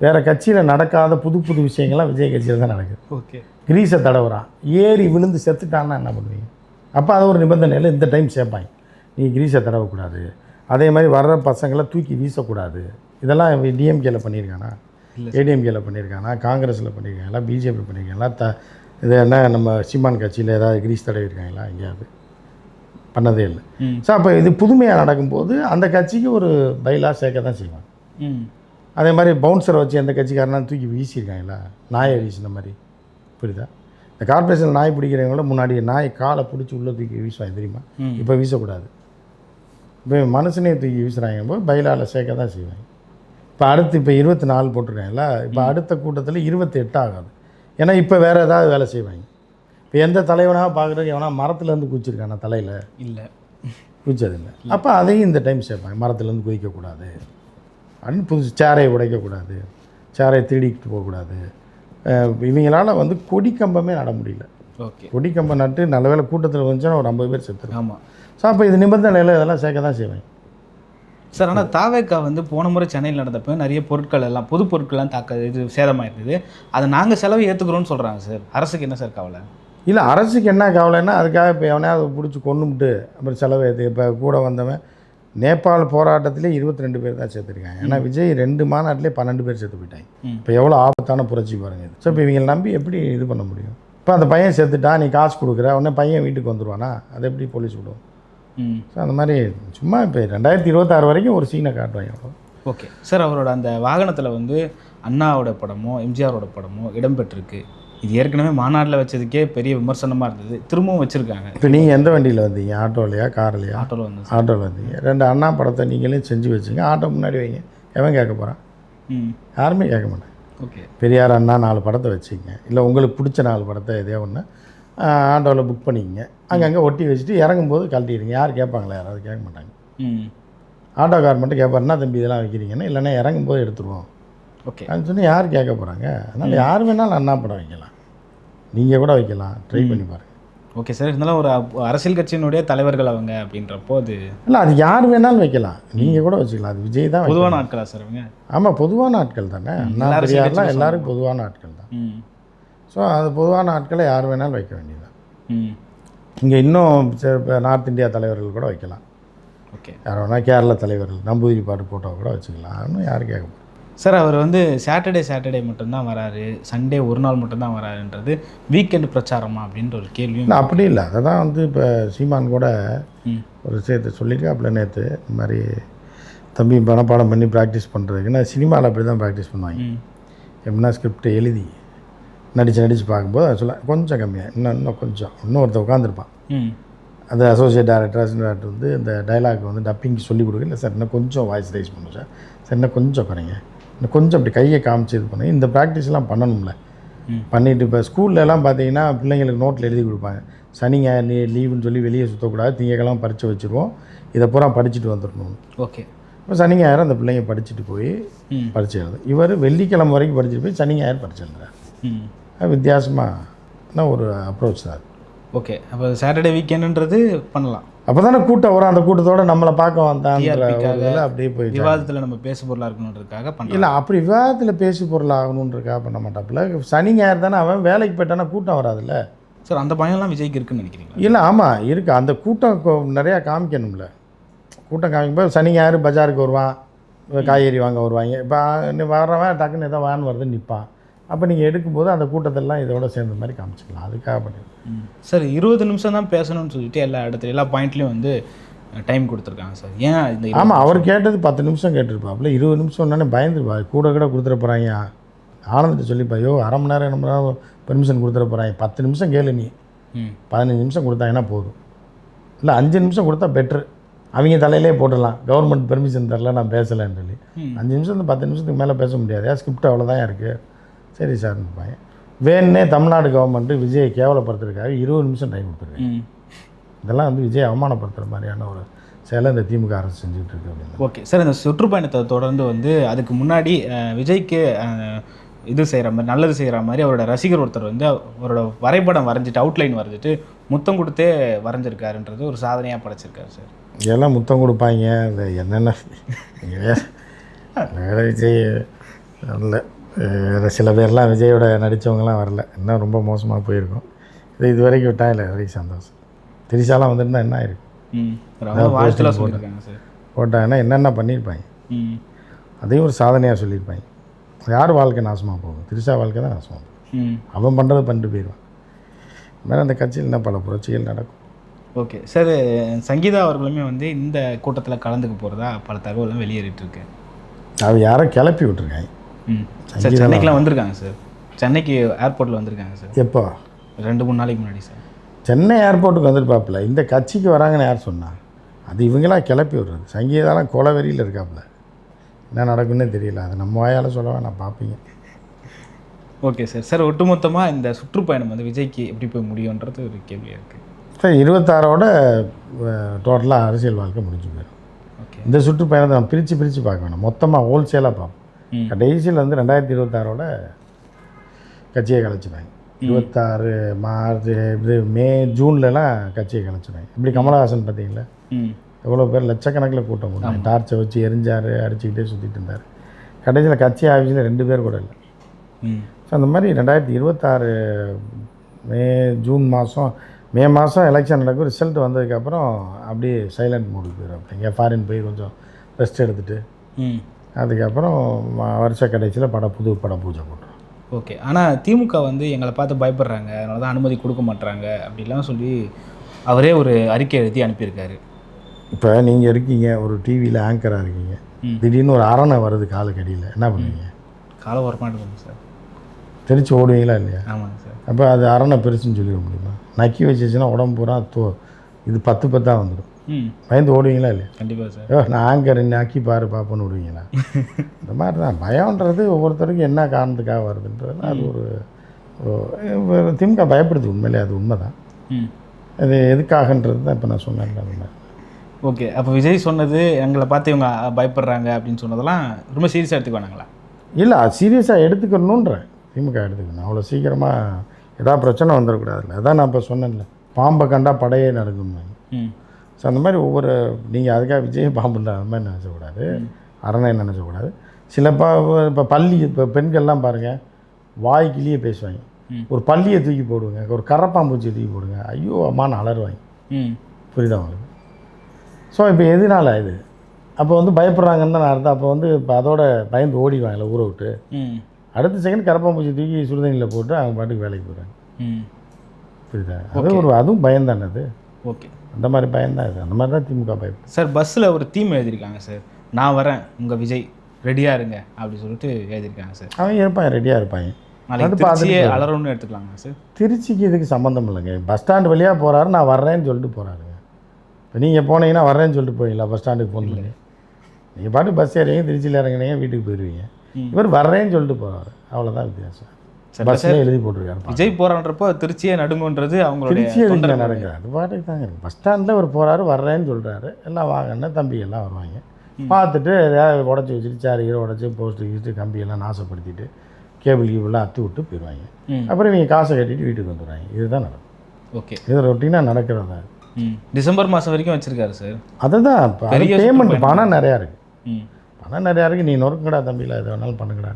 Speaker 1: வேறு கட்சியில் நடக்காத புது புது விஷயங்கள்லாம் விஜய் கட்சியில் தான் நடக்குது.
Speaker 2: ஓகே
Speaker 1: கிரீஸை தடவுறான். ஏறி விழுந்து செத்துட்டான்னா என்ன பண்ணுவீங்க? அப்போ அது ஒரு நிபந்தனையில் இந்த டைம் சேர்ப்பாங்க நீ கிரீஸை தடவக்கூடாது. அதே மாதிரி வர்ற பசங்களை தூக்கி வீசக்கூடாது. இதெல்லாம் டிஎம்கேல பண்ணியிருக்கானா?
Speaker 2: இல்ல
Speaker 1: ஏடிஎம்கேல பண்ணியிருக்கானா? காங்கிரஸில் பண்ணியிருக்காங்களா? பிஜேபி பண்ணியிருக்காங்களா? த இது என்ன நம்ம சீமான் கட்சியில் ஏதாவது கிரீஸ் தடவிருக்காங்களா எங்கேயாவது. பண்ணதே இல்லை. ஸோ அப்போ இது புதுமையாக நடக்கும்போது அந்த கட்சிக்கு ஒரு பைலா சேர்க்க தான் செய்வாங்க. அதே மாதிரி பவுன்சரை வச்சு எந்த கட்சிக்காரனா தூக்கி வீசியிருக்காங்களா? நாயை வீசின மாதிரி. புரியுதா? இந்த கார்பரேஷன் நாய் பிடிக்கிறவங்கள முன்னாடி நாய் காலை பிடிச்சி உள்ளே தூக்கி வீசுவாங்க தெரியுமா. இப்போ வீசக்கூடாது. இப்போ மனுஷனே தூக்கி வீசுகிறாங்க போது பைலாவில் சேர்க்க தான் செய்வாங்க. இப்போ அடுத்து இப்போ இருபத்தி நாலு போட்டிருக்காங்கல்ல இப்போ அடுத்த கூட்டத்தில் இருபத்தி எட்டு ஆகாது. ஏன்னா இப்போ வேறு ஏதாவது வேலை செய்வாங்க. இப்போ எந்த தலைவனாக பார்க்குறது எவனா மரத்துலேருந்து குச்சிருக்கானா தலையில்?
Speaker 2: இல்லை.
Speaker 1: குதிச்சதில்லை. அப்போ அதையும் இந்த டைம் சேர்ப்பாங்க மரத்துலேருந்து குதிக்கக்கூடாது. அப்படின்னு புதுசு சேரை உடைக்கக்கூடாது. சேரை திருடிக்கிட்டு போகக்கூடாது. இவங்களால வந்து கொடி கம்பமே நட முடியல.
Speaker 2: ஓகே.
Speaker 1: கொடி கம்பம் நட்டு நல்ல வேளை கூட்டத்தில் வந்துச்சுன்னா ஒரு ஐம்பது பேர் செத்துருக்காங்க
Speaker 2: ஆமாம்
Speaker 1: ஸோ அப்போ இது நிபந்தனையில் இதெல்லாம் சேர்க்க தான் செய்வேன்.
Speaker 2: சார் ஆனால் தாவேக்கா வந்து போன முறை சென்னையில் நடந்தப்போ நிறைய பொருட்கள் எல்லாம் பொது பொருட்கள்லாம் தாக்க இது சேதமாயிருந்தது. அதை நாங்கள் செலவு ஏற்றுக்கிறோம்னு சொல்கிறாங்க சார். அரசுக்கு என்ன சார் கவலை?
Speaker 1: இல்லை அரசுக்கு என்ன கவலைன்னா அதுக்காக இப்போ எவனையாவது பிடிச்சி கொண்டுமுட்டு அப்புறம் செலவு ஏற்று இப்போ கூட வந்தவன் நேபாள் போராட்டத்திலே இருபத்தி ரெண்டு பேர் தான் சேர்த்துருக்காங்க. ஏன்னா விஜய் ரெண்டு மாநாட்டிலே பன்னெண்டு பேர் செத்து போயிட்டாங்க. இப்போ எவ்வளோ ஆபத்தான புரட்சி பாருங்க இது. ஸோ இப்போ இவங்களை நம்பி எப்படி இது பண்ண முடியும்? இப்போ அந்த பையன் செத்துட்டான் நீ காசு கொடுக்குற உடனே பையன் வீட்டுக்கு வந்துடுவானா அதை எப்படி போலீஸ் விடுவோம் ஸோ அந்த மாதிரி சும்மா இப்போ ரெண்டாயிரத்தி இருபத்தாறு வரைக்கும் ஒரு சீனை காட்டுவாங்க அவ்வளோ
Speaker 2: ஓகே. சார் அவரோட அந்த வாகனத்தில் வந்து அண்ணாவோட படமோ எம்ஜிஆரோட படமோ இடம்பெற்றிருக்கு இது ஏற்கனவே மாநாட்டில் வச்சதுக்கே பெரிய விமர்சனமாக இருந்தது. திரும்பவும் வச்சுருக்காங்க.
Speaker 1: இப்போ நீங்கள் எந்த வண்டியில் வந்தீங்க? ஆட்டோலையா கார்லையா?
Speaker 2: ஆட்டோவில் வந்து
Speaker 1: ஆட்டோவில் வந்தீங்க. ரெண்டு அண்ணா படத்தை நீங்களே செஞ்சு வச்சுங்க ஆட்டோ முன்னாடி வைங்க. எவன் கேட்க போகிறான்
Speaker 2: ம்.
Speaker 1: யாருமே கேட்க மாட்டாங்க.
Speaker 2: ஓகே.
Speaker 1: பெரியார் அண்ணா நாலு படத்தை வச்சுக்கங்க இல்லை உங்களுக்கு பிடிச்ச நாலு படத்தை எதையோ ஒன்று ஆட்டோவில் புக் பண்ணிக்கங்க. அங்கங்கே ஒட்டி வச்சுட்டு இறங்கும்போது கழட்டிடுங்க. யார் கேட்பாங்களா? யாராவது கேட்க மாட்டாங்க.
Speaker 2: ம்.
Speaker 1: ஆட்டோக்கார் மட்டும் கேட்பாருன்னா தம்பி இதெல்லாம் வைக்கிறீங்கன்னா. இல்லைன்னா இறங்கும்போது எடுத்துருவோம்.
Speaker 2: ஓகே.
Speaker 1: அப்படின்னு சொன்னால் யார் கேட்க போகிறாங்க அதனால் யார் வேணாலும் அண்ணா படம் வைக்கலாம். நீங்கள் கூட வைக்கலாம். ட்ரை பண்ணி பாருங்கள்
Speaker 2: ஓகே சார். இருந்தாலும் ஒரு அரசியல் கட்சியினுடைய தலைவர்கள் அவங்க அப்படின்றப்போ அது
Speaker 1: இல்லை அது யார் வேணாலும் வைக்கலாம். நீங்கள் கூட வச்சுக்கலாம். அது விஜய் தான்
Speaker 2: பொதுவான ஆட்களா சார் அவங்க?
Speaker 1: ஆமாம் பொதுவான ஆட்கள் தானே? அண்ணா பெரியார்லாம் எல்லாருக்கும் பொதுவான ஆட்கள் தான். ஸோ அது பொதுவான ஆட்களை யார் வேணாலும் வைக்க வேண்டியதுதான்.
Speaker 2: ம்.
Speaker 1: இங்கே இன்னும் சரி, இப்ப நார்த் இந்தியா தலைவர்கள் கூட வைக்கலாம்.
Speaker 2: ஓகே.
Speaker 1: யார் வேணால் கேரள தலைவர்கள் நம்பூதிரி பாட்டு போட்டோ கூட வச்சுக்கலாம். இன்னும் யார் கேட்க போறா?
Speaker 2: சார் அவர் வந்து சாட்டர்டே சாட்டர்டே மட்டும்தான் வராரு. சண்டே ஒரு நாள் மட்டும்தான் வராருன்றது வீக்கெண்ட் பிரச்சாரமா அப்படின்ற ஒரு கேள்வியும்
Speaker 1: இல்லை அப்படி இல்லை. அதை தான் வந்து இப்போ சீமான் கூட ஒரு விஷயத்தை சொல்லியிருக்காப்புல நேற்று இந்த மாதிரி தம்பி மனப்பாடம் பண்ணி ப்ராக்டிஸ் பண்ணுறதுக்கு நான் சினிமாவில் அப்படி தான் ப்ராக்டிஸ் பண்ணுவாங்க எப்படின்னா ஸ்கிரிப்டை எழுதி நடித்து நடித்து பார்க்கும்போது அதை சொல்ல கொஞ்சம் கம்மியாக இன்னும் இன்னும் கொஞ்சம். இன்னும் ஒருத்தர் உட்காந்துருப்பான் அது அசோசியேட் டேரக்டர் அசிஸ்டன்ட் வந்து இந்த டைலாக் வந்து டப்பிங் சொல்லி கொடுக்க இல்லை சார் இன்னும் கொஞ்சம் வாய்ஸ் ரைஸ் பண்ணும் சார். சார் இன்னும் கொஞ்சம் குறைங்க. கொஞ்சம் அப்படி கையை காமிச்சு இது பண்ணுங்க இந்த ப்ராக்டிஸ்லாம் பண்ணணும்ல. பண்ணிட்டு இப்போ ஸ்கூல்லலாம் பார்த்தீங்கன்னா பிள்ளைங்களுக்கு நோட்டில் எழுதி கொடுப்பாங்க. சனி ஞாயிறு நீ லீவுன்னு சொல்லி வெளியே சுற்றக்கூடாது திங்கக்கிழமை பறித்து வச்சுருவோம். இதை பூரா படிச்சுட்டு வந்துடணும்.
Speaker 2: ஓகே.
Speaker 1: இப்போ சனி ஞாயிறு அந்த பிள்ளைங்க படிச்சுட்டு போய்
Speaker 2: ம்.
Speaker 1: பரிச்சை எழுது. இவர் வெள்ளிக்கிழமை வரைக்கும் படிச்சுட்டு போய் சனி ஞாயிறு எழுதுறாரு.
Speaker 2: ம்.
Speaker 1: அது வித்தியாசமான ஒரு அப்ரோச் தான்.
Speaker 2: ஓகே. அப்போ சாட்டர்டே வீக்கெண்டுன்றது பண்ணலாம்.
Speaker 1: அப்போ தானே கூட்டம் வரும். அந்த கூட்டத்தோட நம்மளை பார்க்க இதில் அப்படியே போயிட்டு
Speaker 2: விவாதத்தில் நம்ம பேசு பொருளாக இருக்கணுன்றதுக்காக பண்ணலாம்.
Speaker 1: இல்லை அப்படி விவாதத்தில் பேசி பொருள் ஆகணுன்றக்காக பண்ண மாட்டாப்புல. சனி ஞாயிறு தானே அவன் வேலைக்கு போயிட்டானா கூட்டம் வராதுல்ல?
Speaker 2: சார் அந்த பயம்லாம் விஜய்க்கு இருக்குன்னு நினைக்கிறீங்களா?
Speaker 1: இல்லை ஆமாம் இருக்கு. அந்த கூட்டம் நிறையா காமிக்கணும்ல. கூட்டம் காமிக்கும்போது சனி ஞாயிறு பஜாருக்கு வருவான். காய்கறி வாங்க வருவாங்க. இப்போ வர்றவன் டக்குன்னு ஏதோ வான் வருதுன்னு நிற்பான் அப்போ நீங்கள் எடுக்கும்போது அந்த கூட்டத்தெல்லாம் இதோட சேர்ந்த மாதிரி காமிச்சிக்கலாம். அதுக்காக பண்ணி.
Speaker 2: சார் இருபது நிமிஷம் தான் பேசணும்னு சொல்லிட்டு எல்லா இடத்துல எல்லா பாயிண்ட்லேயும் வந்து டைம் கொடுத்துருக்காங்க சார். ஏன் இந்த
Speaker 1: ஆமாம் அவர் கேட்டது பத்து நிமிஷம் கேட்டிருப்பாப்புல. இருபது நிமிஷம்னாலே பயந்துருப்பா கூட கூட கொடுத்துட போகிறாங்க ஆனந்திட்ட சொல்லிப்பா ஐயோ அரை மணி நேரம் நம்ம நேரம் பெர்மிஷன் கொடுத்துட போகிறாங்க பத்து நிமிஷம் கேளு நீ. பதினஞ்சு நிமிஷம் கொடுத்தாங்கன்னா போதும்? இல்லை அஞ்சு நிமிஷம் கொடுத்தா பெட்ரு அவங்க தலையிலே போட்டுடலாம். கவர்மெண்ட் பெர்மிஷன் தரல நான் பேசலைன்னு சொல்லி. அஞ்சு நிமிஷம் பத்து நிமிஷத்துக்கு மேலே பேச முடியாது. ஏன் ஸ்கிரிப்ட் அவ்வளோதான் இருக்குது சரி சார் பையன் வேணுன்னே தமிழ்நாடு கவர்மெண்ட்டு விஜயை கேவலப்படுத்துறதுக்காக இருபது நிமிஷம் டைம் கொடுத்துருக்காங்க. இதெல்லாம் வந்து விஜய் அவமானப்படுத்துகிற மாதிரியான ஒரு செயலை இந்த திமுக அரசு செஞ்சுட்டு இருக்கு அப்படின்னு.
Speaker 2: ஓகே. சார் இந்த சுற்றுப்பயணத்தை தொடர்ந்து வந்து அதுக்கு முன்னாடி விஜய்க்கு இது செய்கிற மாதிரி நல்லது செய்கிற மாதிரி அவரோட ரசிகர் ஒருத்தர் வந்து அவரோட வரைபடம் வரைஞ்சிட்டு அவுட்லைன் வரைஞ்சிட்டு முத்தம் கொடுத்தே வரைஞ்சிருக்காருன்றது ஒரு சாதனையாக படைச்சிருக்காரு சார்.
Speaker 1: இதெல்லாம் முத்தம் கொடுப்பாங்க. என்னென்ன வேற விஜய் வரல வேறு சில பேர்லாம் விஜயோட நடித்தவங்கலாம் வரல. இன்னும் ரொம்ப மோசமாக போயிருக்கும். இது இது வரைக்கும் விட்டா இல்லை வரைக்கும் சந்தோஷம் திரிசாலாம் வந்திருந்தா என்ன ஆயிருக்கும் போட்டாங்கன்னா என்னென்ன பண்ணியிருப்பாங்க? அதையும் ஒரு சாதனையாக சொல்லியிருப்பாங்க. யார் வாழ்க்கை நாசமாக போகும்? திரிசா வாழ்க்கை தான் நாசமாக போகும். அவன் பண்ணுறதை பண்ணிட்டு போயிடுவான். மேலே அந்த கட்சியில் என்ன பல புரட்சிகள் நடக்கும்.
Speaker 2: ஓகே. சார் சங்கீதா அவர்களுமே வந்து இந்த கூட்டத்தில் கலந்துக்க போகிறதா பல தகவலும் வெளியேறிட்டு இருக்கு.
Speaker 1: அவன் யாரோ கிளப்பி விட்டுருக்காங்க.
Speaker 2: சார் சென்னைக்குலாம் வந்திருக்காங்க சார். சென்னைக்கு ஏர்போர்ட்டில் வந்திருக்காங்க சார்.
Speaker 1: எப்போ?
Speaker 2: ரெண்டு மூணு நாளைக்கு முன்னாடி சார்.
Speaker 1: சென்னை ஏர்போர்ட்டுக்கு வந்திருப்பாப்புல. இந்த கட்சிக்கு வராங்கன்னு யார் சொன்னா? அது இவங்களா கிளப்பி விடுறது. சங்கீதாலாம் கொலவெறியில் இருக்காப்புல. என்ன நடக்குன்னே தெரியல. அது நம்ம வாயால் சொல்ல வேணாம். பார்ப்பீங்க.
Speaker 2: Okay sir. சார் ஒட்டுமொத்தமாக இந்த சுற்றுப்பயணம் வந்து விஜய்க்கு எப்படி போய் முடியுன்றது ஒரு கேள்வியாக இருக்குது
Speaker 1: சார் இருபத்தாறோட டோட்டலாக அரசியல் வாழ்க்கை முடிஞ்சு போயிடும்.
Speaker 2: ஓகே.
Speaker 1: இந்த சுற்றுப்பயணத்தை நம்ம பிரித்து பிரித்து பார்க்க வேணாம். மொத்தமாக ஹோல்சேலாக பார்ப்போம். கடைசியில் வந்து ரெண்டாயிரத்தி இருபத்தாறோட கட்சியை கலைச்சிடுவாங்க இருபத்தாறு மார்ச் இது மே ஜூன்லலாம் கட்சியை கலைச்சிடுவாங்க இப்படி கமலஹாசன் பார்த்தீங்களா?
Speaker 2: ம்.
Speaker 1: எவ்வளோ பேர் லட்சக்கணக்கில் கூட்டம் போட்டாங்க டார்ச்சை வச்சு எரிஞ்சார் அடிச்சுக்கிட்டே சுற்றிட்டு இருந்தார். கடைசியில் கட்சி ஆஃபீஸில் ரெண்டு பேர் கூட இல்லை. ஸோ அந்த மாதிரி ரெண்டாயிரத்தி இருபத்தாறு மே ஜூன் மாதம் மே மாதம் எலெக்ஷன் நடக்கும் ரிசல்ட் வந்ததுக்கப்புறம் அப்படியே சைலண்ட் மூடுக்கு போயிடும் அப்படிங்க ஃபாரின் போய் கொஞ்சம் ரெஸ்ட் எடுத்துகிட்டு அதுக்கப்புறம் வருஷ கடைசியில் பட புது பட பூஜை போட்டுரும்
Speaker 2: ஓகே. ஆனால் திமுக வந்து எங்களை பார்த்து பயப்படுறாங்க. அதனால தான் அனுமதி கொடுக்க மாட்றாங்க. அப்படிலாம் சொல்லி அவரே ஒரு அறிக்கை எழுதி அனுப்பியிருக்காரு.
Speaker 1: இப்போ நீங்கள் இருக்கீங்க ஒரு டிவியில் ஆங்கராக இருக்கீங்க. திடீர்னு ஒரு அரணை வருது காலுக்கு அடியில் என்ன பண்ணுவீங்க?
Speaker 2: கால வரமாட்டேங்குது சார்.
Speaker 1: தெரிச்சு ஓடுவீங்களா இல்லையா?
Speaker 2: ஆமாங்க சார்.
Speaker 1: அப்போ அது அரணை பெருசுன்னு சொல்லிட முடியுமா? நக்கி வச்சிச்சுன்னா உடம்பு பூரா தோ இது பத்து பத்தாக வந்துடும். பயந்து ஓடுவீங்களா இல்லையா?
Speaker 2: கண்டிப்பாக சார்.
Speaker 1: ஐயோ நான் ஆங்கர் நக்கி பாரு பாப்போன்னு விடுவீங்களா இந்த மாதிரி தான். பயம்ன்றது ஒவ்வொருத்தருக்கும் என்ன காரணத்துக்காக வருதுன்றது அது ஒரு திமுக பயப்படுது உண்மையிலே அது உண்மை தான் அது எதுக்காகன்றது தான் இப்போ நான் சொன்னேன்
Speaker 2: ஓகே அப்போ விஜய் சொன்னது எங்களை பார்த்து இவங்க பயப்படுறாங்க அப்படின்னு சொன்னதெல்லாம் ரொம்ப சீரியஸாக எடுத்துக்குவானுங்களா?
Speaker 1: இல்லை அது சீரியஸாக எடுத்துக்கணுன்றேன் திமுக எடுத்துக்கணும். அவ்வளோ சீக்கிரமாக ஏதாவது பிரச்சனை வந்துடக்கூடாதுல்ல. அதான் நான் இப்போ சொன்னேன்ல பாம்பை கண்டா படையே நடக்கும்னு
Speaker 2: ம்.
Speaker 1: ஸோ அந்த மாதிரி ஒவ்வொரு நீங்கள் அதுக்காக விஜய் பாம்புன்ற அந்த மாதிரி நினச்சக்கூடாது. அரணை நினச்சக்கூடாது. சில ப இப்போ பள்ளி இப்போ பெண்கள்லாம் பாருங்கள் வாய்க்கிலேயே பேசுவாங்க. ஒரு பள்ளியை தூக்கி போடுவாங்க ஒரு கரப்பாம்பூச்சியை தூக்கி போடுங்க ஐயோ அம்மான்னு அலறுவாங்க. புரியுதா உங்களுக்கு? ஸோ இப்போ எதனால இது? அப்போ வந்து பயப்படுறாங்கன்னு தான் அர்த்தம். அப்போ வந்து இப்போ அதோட பயந்து ஓடிடுவாங்கல்ல ஊரை விட்டு. அடுத்த செகண்ட் கரப்பாம்பூச்சி தூக்கி சுடுதண்ணியில் போட்டு அவங்க பாட்டுக்கு வேலைக்கு போகிறாங்க புரியுதா? அது ஒரு அதுவும் பயம் தானே அது?
Speaker 2: ஓகே.
Speaker 1: அந்த மாதிரி பயம் தான் இது அந்த மாதிரி தான் திமுக பயம்
Speaker 2: சார் பஸ்ஸில் ஒரு தீம் எழுதியிருக்காங்க சார். நான் வரேன் உங்கள் விஜய் ரெடியாக இருங்க அப்படி சொல்லிட்டு எழுதியிருக்காங்க சார்.
Speaker 1: அவன் இருப்பான் ரெடியாக இருப்பாங்க அது பார்த்துட்டு
Speaker 2: அலறும்னு எடுத்துக்கலாங்க சார்?
Speaker 1: திருச்சிக்கு இதுக்கு சம்மந்தம் இல்லைங்க? பஸ் ஸ்டாண்டு வழியாக போகிறாரு நான் வர்றேன்னு சொல்லிட்டு போகிறாருங்க இப்போ நீங்கள் போனீங்கன்னா வர்றேன்னு சொல்லிட்டு போவீங்களா பஸ் ஸ்டாண்டுக்கு ஃபோன் பண்ணி? நீங்கள் பாட்டு பஸ் ஏறிங்க திருச்சியில் இறங்குனீங்க வீட்டுக்கு போயிடுவீங்க. இவர் வர்றேன்னு சொல்லிட்டு போகிறாரு அவ்வளோதான் வித்தியாசம்.
Speaker 2: சரி
Speaker 1: பஸ்ஸில் எழுதி போட்டிருக்காரு
Speaker 2: விஜய் போறான்றப்போ திருச்சியே நடுங்குன்றது அவங்களுடைய
Speaker 1: திருச்சி எதுக்கு
Speaker 2: தொண்டர்கள்.
Speaker 1: நடக்குது. அது பாட்டுக்கு தாங்க பஸ் ஸ்டாண்டில் அவர் போகிறாரு வர்றேன்னு சொல்கிறாரு எல்லாம் வாங்கன்னு தம்பி எல்லாம் வருவாங்க. பார்த்துட்டு ஏதாவது உடச்சி வச்சுட்டு சேர் கீரை உடச்சி போஸ்ட்டு கீஸ்ட்டு கம்பியெல்லாம் நாசப்படுத்திட்டு கேபிள் கீபிள்லாம் அத்து விட்டு போயிடுவாங்க. அப்புறம் இவங்க காசை கட்டிட்டு வீட்டுக்கு வந்துடுவாங்க. இதுதான் நடக்கும்.
Speaker 2: ஓகே.
Speaker 1: இது ரொட்டீனாக நடக்கிறதா?
Speaker 2: ம். டிசம்பர் மாதம் வரைக்கும் வச்சிருக்காரு சார்.
Speaker 1: அதுதான் பேமெண்ட். பணம் நிறையா இருக்குது பணம் நிறையா இருக்குது நீ நொறுக்குங்கடா தம்பியில் எது வேணாலும் பண்ணுங்கடா.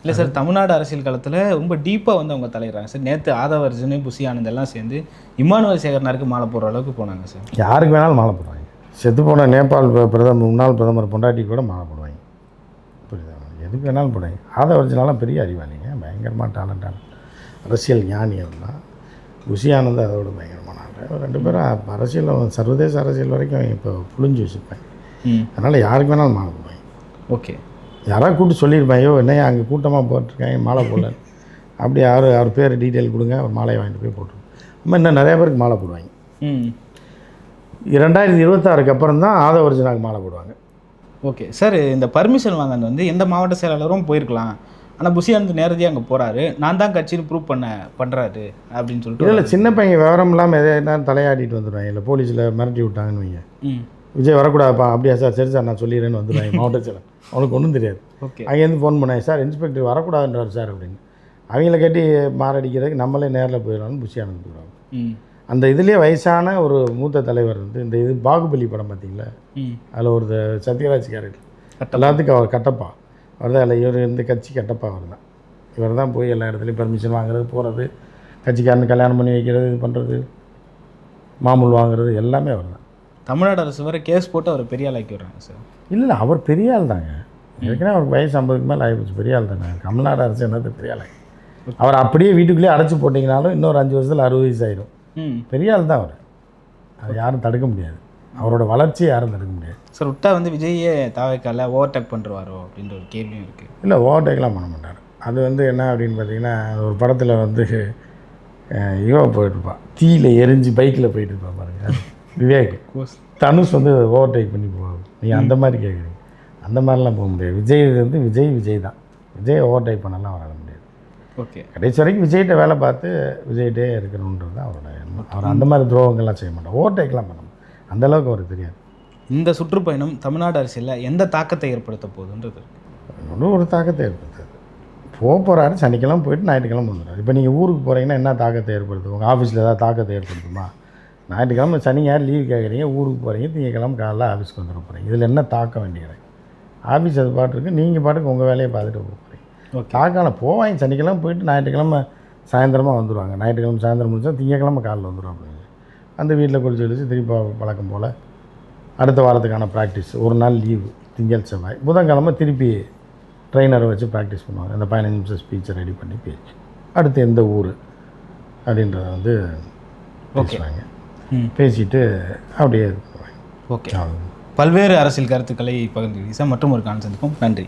Speaker 2: இல்லை சார் தமிழ்நாடு அரசியல் காலத்தில் ரொம்ப டீப்பாக வந்து அவங்க தலையிடுறாங்க சார். நேற்று ஆதவர்ஜுனு புசி ஆனந்த் எல்லாம் சேர்ந்து இமானுவல் சேகரனாருக்கு மாலை போடுற அளவுக்கு போனாங்க சார்.
Speaker 1: யாருக்கு வேணாலும் மாலை போடுவாங்க. செத்து போன நேபாள் பிர- பிரதமர் முன்னாள் பிரதமர் பொண்டாட்டி கூட மாலை போடுவாங்க. புரியுதா? எதுக்கு வேணாலும் போடுவாங்க. ஆத ஒரிஜினலாம் பெரிய அறிவாளிங்க. பயங்கரமாக டேலண்டான அரசியல் ஞானி அவர்லாம் புஷி ஆனந்த் அதோட பயங்கரமான ஆள் ரெண்டு பேரும் அரசியல் சர்வதேச அரசியல் வரைக்கும் இப்போ புழிஞ்சு வச்சுருப்பாங்க. அதனால் யாருக்கு வேணாலும் மாலை போடுவாங்க.
Speaker 2: ஓகே.
Speaker 1: யாராவது கூப்பிட்டு சொல்லியிருப்பேன் ஐயோ என்னையா அங்கே கூட்டமாக போட்டிருக்காங்க மாலை போடல. அப்படி அவர் அவர் பேர் டீட்டெயில் கொடுங்க அவர் மாலையை வாங்கிட்டு போய் போட்டுருவோம். அம்மா இன்னும் நிறைய பேருக்கு மாலை போடுவாங்க.
Speaker 2: ம்.
Speaker 1: ரெண்டாயிரத்தி இருபத்தாறுக்கு அப்புறம் தான் ஆத ஒரிஜினாக்கு மாலை போடுவாங்க.
Speaker 2: ஓகே சார் இந்த பர்மிஷன் வாங்கினது வந்து எந்த மாவட்ட செயலாளரும் போயிருக்கலாம். ஆனால் புசி ஆனந்த் நேரடியாக அங்கே போகிறாரு நான் தான் கட்சின்னு ப்ரூவ் பண்ண பண்ணுறாரு அப்படின்னு சொல்லிட்டு
Speaker 1: இல்லை சின்ன பையன் விவரம் இல்லாமல் எதை என்ன தலையாடிட்டு வந்துடுவாங்க இல்லை போலீஸில் மிரட்டி விட்டாங்கன்னு வைங்க. விஜய் வரக்கூடாதுப்பா அப்படியா சார்? சரி சார் நான் சொல்லிடுறேன்னு வந்துடுவாங்க மாவட்ட செயலர் அவனுக்கு ஒன்றும் தெரியாது.
Speaker 2: ஓகே.
Speaker 1: அங்கேருந்து ஃபோன் பண்ணாங்க சார் இன்ஸ்பெக்டர் வரக்கூடாதுன்றார் சார் அப்படின்னு. அவங்கள கட்டி மாரடிக்கிறதுக்கு நம்மளே நேரில் போயிடலாம்னு புஷி
Speaker 2: ம்.
Speaker 1: அந்த இதுலேயே வயசான ஒரு மூத்த தலைவர் வந்து இந்த இது பாகுபலி படம் பார்த்தீங்களா? அதில் ஒரு சத்யராஜ் கேரக்டர். எல்லாத்துக்கும் அவர் கட்டப்பா. அவர் தான் இல்லை இவர் இந்த கட்சி கட்டப்பா அவர் தான் இவர் தான் போய் எல்லா இடத்துலையும் பர்மிஷன் வாங்குறது போகிறது கட்சிக்காரனு கல்யாணம் பண்ணி வைக்கிறது இது பண்ணுறது மாமூல் வாங்குறது எல்லாமே அவர் தான்
Speaker 2: தமிழ்நாடு அரசு வர கேஸ் போட்டு அவர் பெரிய ஆளாக்கி விடுறாங்க சார்.
Speaker 1: இல்லை அவர் பெரிய ஆள் தாங்க. ஏற்கனவே அவருக்கு வயசு ஐம்பதுக்கு மேலே ஆகிப்போச்சு பெரிய ஆள் தானே. தமிழ்நாடு அரசு என்னது பெரிய ஆள்? அவர் அப்படியே வீட்டுக்குள்ளேயே அடைச்சி போட்டிங்கனாலும் இன்னொரு அஞ்சு வருஷத்தில் அறுபது வயசு ஆயிடும்
Speaker 2: ம்.
Speaker 1: பெரிய ஆள் தான் அவர். அது யாரும் தடுக்க முடியாது. அவரோட வளர்ச்சியை யாரும் தடுக்க முடியாது.
Speaker 2: சார் விட்டா வந்து விஜயே தாவைக்கால ஓவர்டேக் பண்ணுறாரோ அப்படின்ற ஒரு கேள்வியும் இருக்குது
Speaker 1: இல்லை ஓவர்டேக்லாம் பண்ண மாட்டார். அது வந்து என்ன அப்படின்னு பார்த்தீங்கன்னா ஒரு படத்தில் வந்து அஹ், இவ போயிட்டுருப்பான் தீயில எரிஞ்சு பைக்கில் போயிட்டு இருப்பா பாருங்க. விவேக் தனுஷ் வந்து ஓவர்டேக் பண்ணி போவாங்க நீங்கள் அந்த மாதிரி கேட்குறீங்க அந்த மாதிரிலாம் போக முடியாது. விஜய் வந்து விஜய் விஜய் தான். விஜய் ஓவர்டேக் பண்ணலாம் வர முடியாது.
Speaker 2: ஓகே
Speaker 1: கடைசி வரைக்கும் விஜய்கிட்ட வேலை பார்த்து விஜய்கிட்டே இருக்கணுன்றது தான் அவரோட எண்ணம். அவர் அந்த மாதிரி துரோகங்கள்லாம் செய்ய மாட்டார். ஓவர்டேக்லாம் பண்ண மாட்டார். அந்த அளவுக்கு அவருக்கு தெரியாது.
Speaker 2: இந்த சுற்றுப்பயணம் தமிழ்நாடு அரசியலில் எந்த தாக்கத்தை ஏற்படுத்த போகுதுன்றது
Speaker 1: ஒன்றும் ஒரு தாக்கத்தை ஏற்படுத்தாது. போக போகிறாரு சனிக்கிழமை போயிட்டு ஞாயிற்றுக்கிழமை வந்துடுறாரு. இப்போ நீங்கள் ஊருக்கு போகிறீங்கன்னா என்ன தாக்கத்தை ஏற்படுத்தும்? உங்கள் ஆஃபீஸில் ஏதாவது தாக்கத்தை ஏற்படுத்துமா? ஞாயிற்றுக்கிழமை சனி ஞாயிறு லீவ் கேட்குறீங்க ஊருக்கு போகிறீங்க திங்கக்கிழமை காலைல ஆஃபீஸ்க்கு வந்துட போகிறீங்க இதில் என்ன தாக்கம் வேண்டியது? ஆஃபீஸ் அது பாட்டு இருக்கு. நீங்கள் பாட்டுக்கு உங்கள் வேலையை பார்த்துட்டு போக போகிறீங்க தாக்கம் போவாங்க. சனிக்கிழமை போயிட்டு ஞாயிற்றுக்கிழமை சாயந்தரமாக வந்துடுவாங்க ஞாயிற்றுக்கிழமை சாயந்தரம் முடிச்சா திங்கக்கிழமை காலைல வந்துடும் அப்படிங்க அந்த வீட்டில் குளிச்சு கழிச்சு திருப்பி பழக்கம் போல் அடுத்த வாரத்துக்கான ப்ராக்டிஸ் ஒரு நாள் லீவு திங்கள் செவ்வாய். புதன்கிழமை திருப்பி ட்ரெயினரை வச்சு ப்ராக்டிஸ் பண்ணுவாங்க. அந்த பதினஞ்சு நிமிஷம் ஸ்பீச்சை ரெடி பண்ணி பேச்சு. அடுத்து எந்த ஊர் அப்படின்றத வந்து பேசுவாங்க. பேசிட்டு அப்படியே.
Speaker 2: ஓகே. பல்வேறு அரசியல் கருத்துக்களை பகிர்ந்து மற்றும் ஒரு சந்திப்போம் நன்றி.